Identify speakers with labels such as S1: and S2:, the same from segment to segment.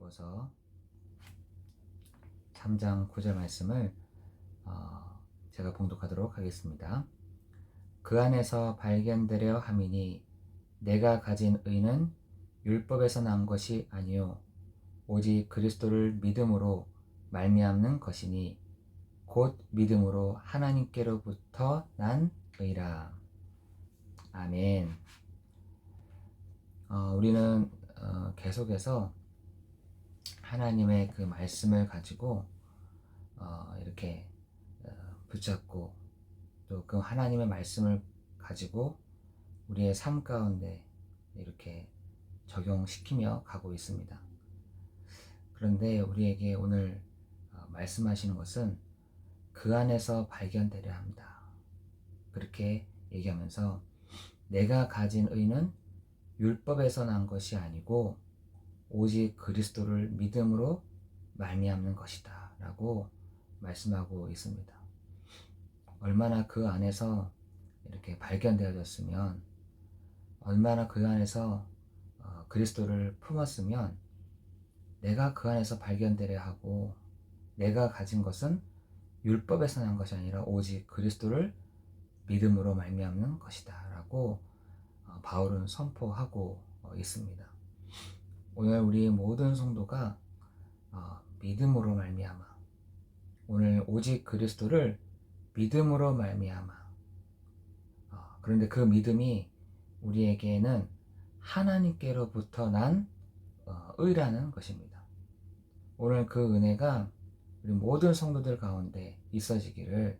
S1: 빌립보서 3장 9절 말씀을 어, 제가 봉독하도록 하겠습니다. 그 안에서 발견되려 함이니 내가 가진 의는 율법에서 난 것이 아니요 오직 그리스도를 믿음으로 말미암는 것이니 곧 믿음으로 하나님께로부터 난 의라. 아멘. 어, 우리는 어, 계속해서 하나님의 그 말씀을 가지고 어, 이렇게 어, 붙잡고 또 그 하나님의 말씀을 가지고 우리의 삶 가운데 이렇게 적용시키며 가고 있습니다. 그런데 우리에게 오늘 어, 말씀하시는 것은 그 안에서 발견되려 합니다. 그렇게 얘기하면서 내가 가진 의는 율법에서 난 것이 아니고 오직 그리스도를 믿음으로 말미암는 것이다 라고 말씀하고 있습니다. 얼마나 그 안에서 이렇게 발견되어졌으면 얼마나 그 안에서 어, 그리스도를 품었으면 내가 그 안에서 발견되려 하고 내가 가진 것은 율법에서 난 것이 아니라 오직 그리스도를 믿음으로 말미암는 것이다라고 어, 바울은 선포하고 어, 있습니다. 오늘 우리 모든 성도가 어, 믿음으로 말미암아 오늘 오직 그리스도를 믿음으로 말미암아 그런데 그 믿음이 우리에게는 하나님께로부터 난 의라는 것입니다. 오늘 그 은혜가 우리 모든 성도들 가운데 있어지기를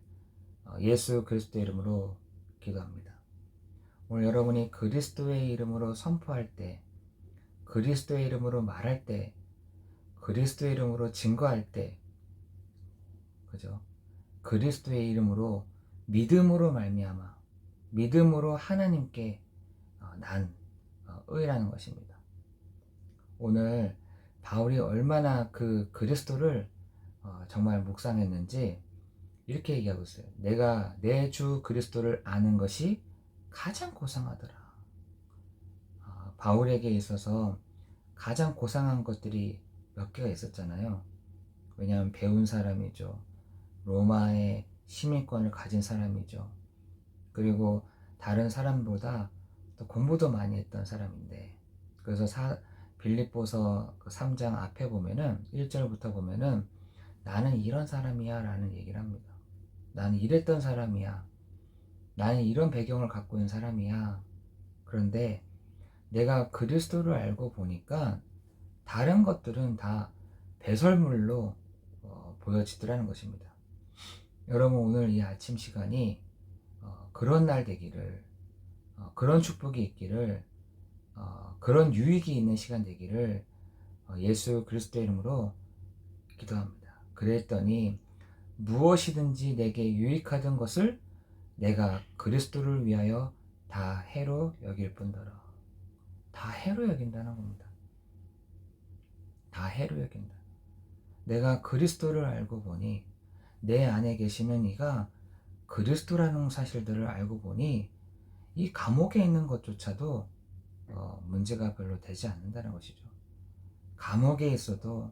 S1: 예수 그리스도 이름으로 기도합니다. 오늘 여러분이 그리스도의 이름으로 선포할 때, 그리스도의 이름으로 말할 때, 그리스도의 이름으로 증거할 때, 그죠? 그리스도의 이름으로 믿음으로 말미암아 믿음으로 하나님께 어, 난 어, 의라는 것입니다. 오늘 바울이 얼마나 그 그리스도를 어, 정말 묵상했는지 이렇게 얘기하고 있어요. 내가 내 주 그리스도를 아는 것이 가장 고상하더라. 바울에게 있어서 가장 고상한 것들이 몇 개가 있었잖아요. 왜냐하면 배운 사람이죠. 로마의 시민권을 가진 사람이죠. 그리고 다른 사람보다 또 공부도 많이 했던 사람인데 그래서 사, 빌립보서 3장 그 앞에 보면은 1절부터 보면은 나는 이런 사람이야 라는 얘기를 합니다. 나는 이랬던 사람이야. 나는 이런 배경을 갖고 있는 사람이야. 그런데 내가 그리스도를 알고 보니까 다른 것들은 다 배설물로 어, 보여지더라는 것입니다. 여러분 오늘 이 아침 시간이 어, 그런 날 되기를 어, 그런 축복이 있기를 어, 그런 유익이 있는 시간 되기를 어, 예수 그리스도 이름으로 기도합니다. 그랬더니 무엇이든지 내게 유익하던 것을 내가 그리스도를 위하여 다 해로 여길 뿐더러 다 해로 여긴다는 겁니다. 다 해로 여긴다. 내가 그리스도를 알고 보니 내 안에 계시는 이가 그리스도라는 사실들을 알고 보니 이 감옥에 있는 것조차도 어, 문제가 별로 되지 않는다는 것이죠. 감옥에 있어도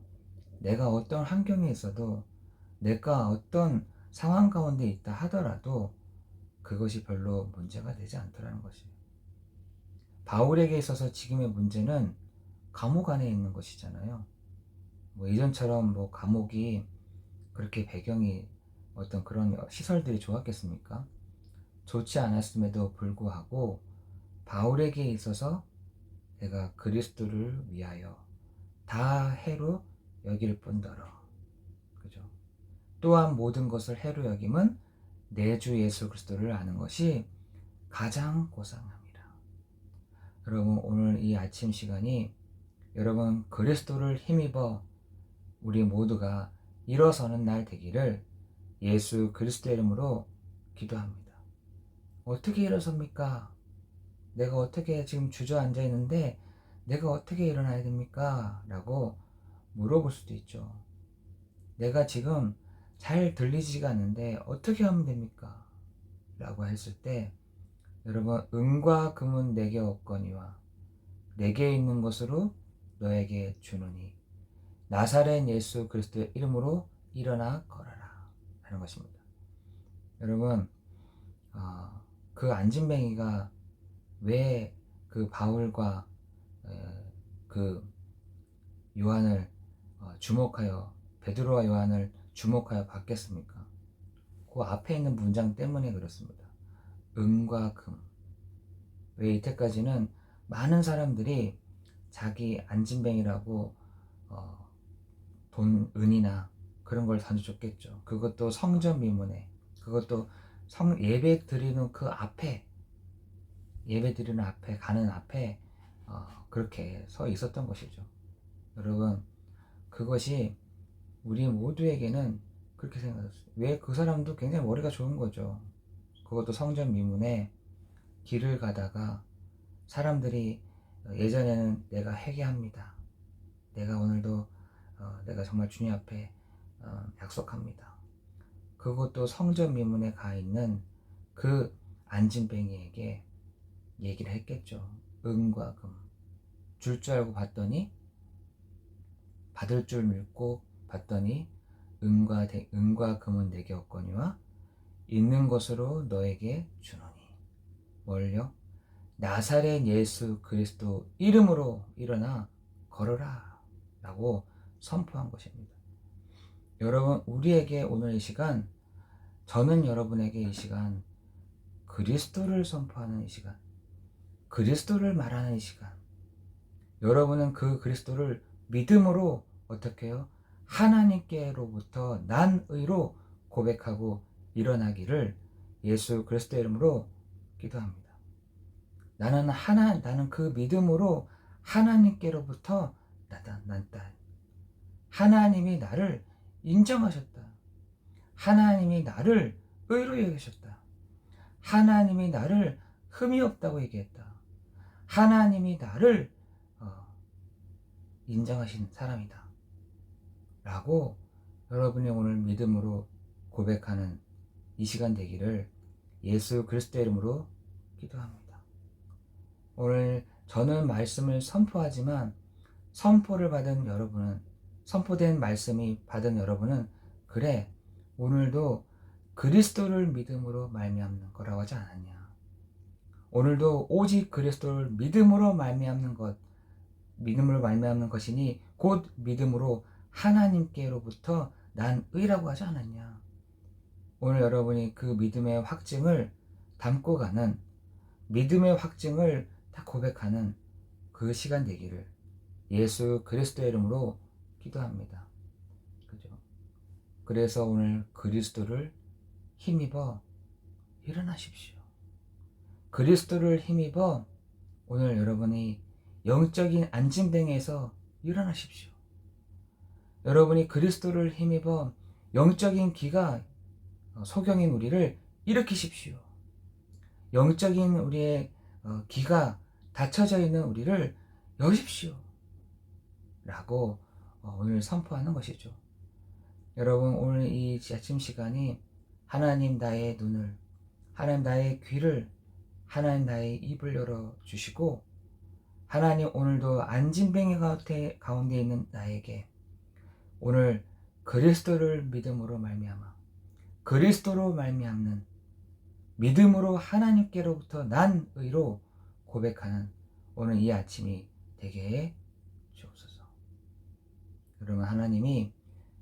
S1: 내가 어떤 환경에 있어도 내가 어떤 상황 가운데 있다 하더라도 그것이 별로 문제가 되지 않더라는 것이에요. 바울에게 있어서 지금의 문제는 감옥 안에 있는 것이잖아요. 뭐 이전처럼 뭐 감옥이 그렇게 배경이 어떤 그런 시설들이 좋았겠습니까? 좋지 않았음에도 불구하고 바울에게 있어서 내가 그리스도를 위하여 다 해로 여길 뿐더러 그죠? 또한 모든 것을 해로 여김은 내 주 예수 그리스도를 아는 것이 가장 고상합니다. 여러분 오늘 이 아침 시간이 여러분 그리스도를 힘입어 우리 모두가 일어서는 날 되기를 예수 그리스도 이름으로 기도합니다. 어떻게 일어섭니까? 내가 어떻게 지금 주저앉아 있는데 내가 어떻게 일어나야 됩니까? 라고 물어볼 수도 있죠. 내가 지금 잘 들리지가 않는데 어떻게 하면 됩니까? 라고 했을 때 여러분 은과 금은 내게 없거니와 내게 있는 것으로 너에게 주노니 나사렛 예수 그리스도의 이름으로 일어나 걸어라 하는 것입니다. 여러분 어, 그 안진뱅이가 왜 그 바울과 에, 그 요한을 어, 주목하여 베드로와 요한을 주목하여 받겠습니까? 그 앞에 있는 문장 때문에 그렇습니다. 은과 금. 왜 이때까지는 많은 사람들이 자기 안진뱅이라고 어, 돈 은이나 그런 걸 던져줬겠죠. 그것도 성전 미문에 그것도 성 예배 드리는 그 앞에 예배 드리는 앞에 가는 앞에 어, 그렇게 서 있었던 것이죠. 여러분 그것이 우리 모두에게는 그렇게 생각했어요. 왜 그 사람도 굉장히 머리가 좋은 거죠. 그것도 성전 미문에 길을 가다가 사람들이 예전에는 내가 회개합니다. 내가 오늘도 어, 내가 정말 주님 앞에 어, 약속합니다. 그것도 성전 미문에 가 있는 그 안진뱅이에게 얘기를 했겠죠. 은과 금. 줄줄 알고 봤더니 받을 줄 믿고 봤더니 은과, 대, 은과 금은 내게 없거니와 있는 것으로 너에게 주노니. 뭘요? 나사렛 예수 그리스도 이름으로 일어나 걸어라 라고 선포한 것입니다. 여러분 우리에게 오늘 이 시간 저는 여러분에게 이 시간 그리스도를 선포하는 이 시간 그리스도를 말하는 이 시간 여러분은 그 그리스도를 믿음으로 어떻게 해요? 하나님께로부터 난 의로 고백하고 일어나기를 예수 그리스도 이름으로 기도합니다. 나는 하나 나는 그 믿음으로 하나님께로부터 나타난다. 하나님이 나를 인정하셨다. 하나님이 나를 의로 여기셨다. 하나님이 나를 흠이 없다고 얘기했다. 하나님이 나를 어, 인정하신 사람이다. 라고 여러분이 오늘 믿음으로 고백하는 이 시간 되기를 예수 그리스도 이름으로 기도합니다. 오늘 저는 말씀을 선포하지만 선포를 받은 여러분은 선포된 말씀이 받은 여러분은 그래 오늘도 그리스도를 믿음으로 말미암는 거라고 하지 않았냐. 오늘도 오직 그리스도를 믿음으로 말미암는 것 믿음으로 말미암는 것이니 곧 믿음으로 하나님께로부터 난 의라고 하지 않았냐. 오늘 여러분이 그 믿음의 확증을 담고 가는 믿음의 확증을 다 고백하는 그 시간 되기를 예수 그리스도의 이름으로 기도합니다. 그죠? 그래서 오늘 그리스도를 힘입어 일어나십시오. 그리스도를 힘입어 오늘 여러분이 영적인 안진뱅에서 일어나십시오. 여러분이 그리스도를 힘입어 영적인 기가 소경인 우리를 일으키십시오. 영적인 우리의 어, 기가 닫혀져 있는 우리를 여십시오. 라고 어, 오늘 선포하는 것이죠. 여러분, 오늘 이 아침 시간이 하나님 나의 눈을, 하나님 나의 귀를, 하나님 나의 입을 열어 주시고, 하나님 오늘도 안진뱅이 가운데 있는 나에게 오늘 그리스도를 믿음으로 말미암아 그리스도로 말미암는 믿음으로 하나님께로부터 난 의로 고백하는 오늘 이 아침이 되게 해 주옵소서. 여러분 하나님이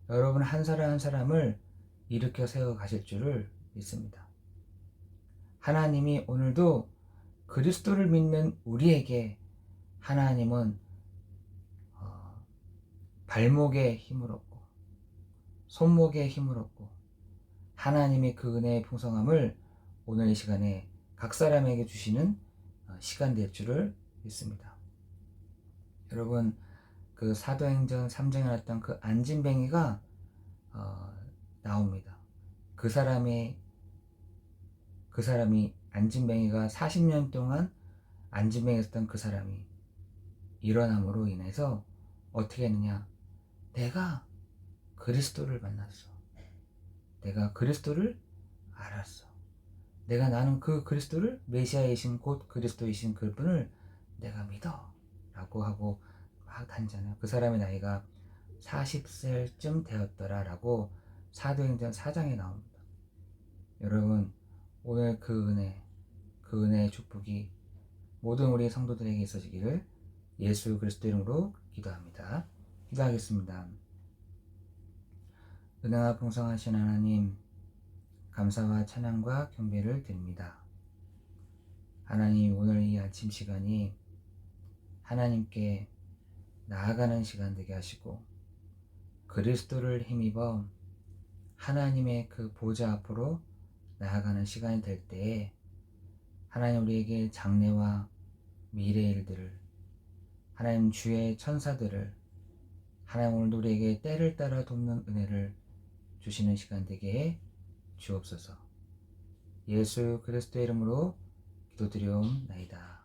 S1: 여러분 한 사람 한 사람을 일으켜 세워 가실 줄을 믿습니다. 하나님이 오늘도 그리스도를 믿는 우리에게 하나님은 어, 발목에 힘을 얻고 손목에 힘을 얻고 하나님의 그 은혜의 풍성함을 오늘 이 시간에 각 사람에게 주시는 어, 시간 될 줄을 믿습니다. 여러분 그 사도행전 3장에 나왔던 그 안진뱅이가 어, 나옵니다. 그 사람의 그 사람이 안진뱅이가 40년 동안 안진뱅이였던 그 사람이 일어남으로 인해서 어떻게 했느냐? 내가 그리스도를 만났어. 내가 그리스도를 알았어. 내가 나는 그 그리스도를 메시아이신 곧 그리스도이신 그분을 내가 믿어 라고 하고 막 다니잖아요. 그 사람의 나이가 40살쯤 되었더라 라고 사도행전 4장에 나옵니다. 여러분 오늘 그 은혜 그 은혜의 축복이 모든 우리 성도들에게 있어지기를 예수 그리스도 이름으로 기도합니다. 기도하겠습니다. 은혜가 풍성하신 하나님 감사와 찬양과 경배를 드립니다. 하나님 오늘 이 아침 시간이 하나님께 나아가는 시간 되게 하시고 그리스도를 힘입어 하나님의 그 보좌 앞으로 나아가는 시간이 될 때에 하나님 우리에게 장래와 미래의 일들을 하나님 주의 천사들을 하나님 오늘도 우리에게 때를 따라 돕는 은혜를 주시는 시간 되게 해 주옵소서. 예수 그리스도의 이름으로 기도드리옵나이다.